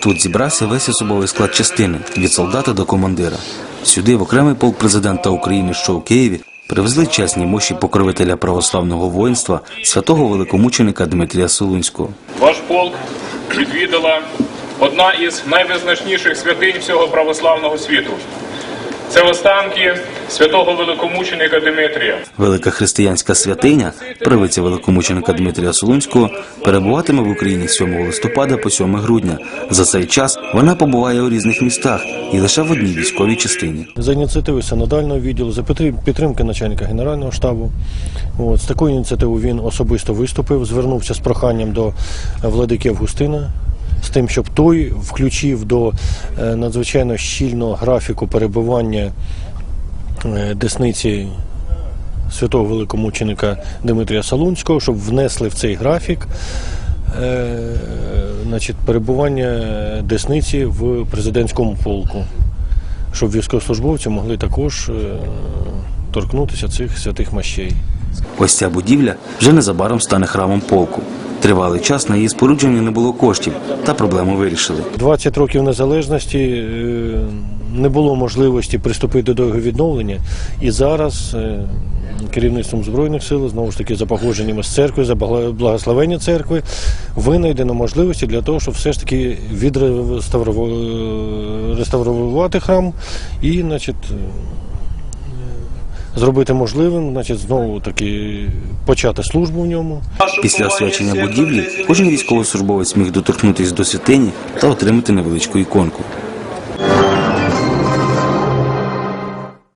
Тут зібрався весь особовий склад частини від солдата до командира. Сюди, в окремий полк президента України, що у Києві, привезли чесні мощі покровителя православного воїнства святого великомученика Дмитрія Солунського. Ваш полк відвідала одна із найвизначніших святинь всього православного світу. Це останки святого великомученика Димитрія. Велика християнська святиня, привиця великомученика Дмитрія Солунського, перебуватиме в Україні з 7 листопада по 7 грудня. За цей час вона побуває у різних містах і лише в одній військовій частині. За ініціативи синодального відділу, за підтримки начальника генерального штабу. От, з такою ініціативою він особисто виступив, звернувся з проханням до е, владики Августина. Тим, щоб той включив до е, надзвичайно щільного графіку перебування е, десниці святого великомученика Дмитрія Солунського, щоб внесли в цей графік е, значить, перебування десниці в президентському полку щоб військовослужбовці могли також торкнутися цих святих мощей. Ось ця будівля вже незабаром стане храмом полку. Тривалий час на її спорудження не було коштів, та проблему вирішили. 20 років незалежності е, не було можливості приступити до його відновлення, і зараз е, керівництвом збройних сил знову ж таки за погодженнями з церквою, за благо- благословення церкви, винайдено можливості для того, щоб все ж таки відреставрувати реставрувати храм і, значить. Зробити можливим, значить, знову таки почати службу в ньому. Після освячення будівлі кожен військовослужбовець міг доторкнутися до святині та отримати невеличку іконку.